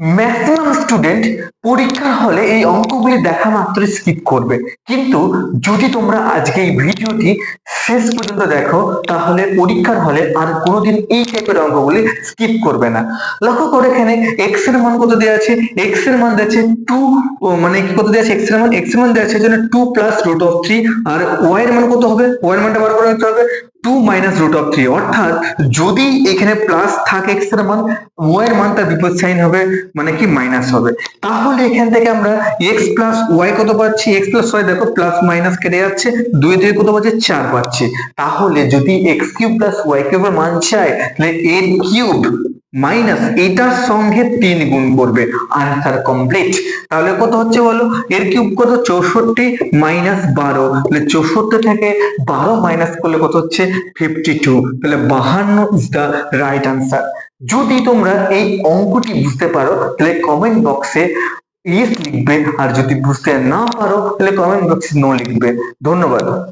Maximum student পরীক্ষার হলে এই অঙ্কগুলি দেখা মাত্র স্কিপ করবে। কিন্তু যদি তোমরা আজকে এই ভিডিওটি শেষ পর্যন্ত দেখো, তাহলে পরীক্ষার হলে আর কোনোদিন এই টাইপের অঙ্কগুলি স্কিপ করবে না। লক্ষ্য করে এখানে এক্সের মান কত দেওয়া আছে? এক্সের মান দেওয়া আছে টু মানে কত দেওয়া আছে? এক্সের মান এক্সের মান দেওয়া আছে two plus root of three R Y এর মান কত হবে? ওয়াই এর মানটা বার করে নিতে হবে two minus root of three অর্থাৎ যদি এখানে প্লাস থাকে এক্সের মান ওয়াই এর মান তার বিপরীত সাইন হবে মানে কি মাইনাস হবে। তাহলে এখান থেকে আমরা এক্স প্লাস ওয়াই কত পাচ্ছি? এক্স প্লাস ওয়াই দেখো প্লাস মাইনাস কেটে যাচ্ছে, দুই দুই কত পাচ্ছি? চার পাচ্ছি। তাহলে যদি এক্স কিউব প্লাস ওয়াই কিউবের মান চাই, তাহলে এন কিউব মাইনাস এটার সঙ্গে তিন গুণ করবে আনসার কমপ্লিট তাহলে কত হচ্ছে বলো? এর কিউব কত? চৌষট্টি মাইনাস বারো। তাহলে চৌষট্টি থেকে বারো মাইনাস করলে কত হচ্ছে? ফিফটি টু তাহলে বাহান্ন ইজ দ্য রাইট আনসার যদি তোমরা এই অঙ্কটি বুঝতে পারো, তাহলে কমেন্ট বক্সে ইয়েস লিখবে, আর যদি বুঝতে না পারো, তাহলে কমেন্ট বক্সে নো লিখবে। ধন্যবাদ।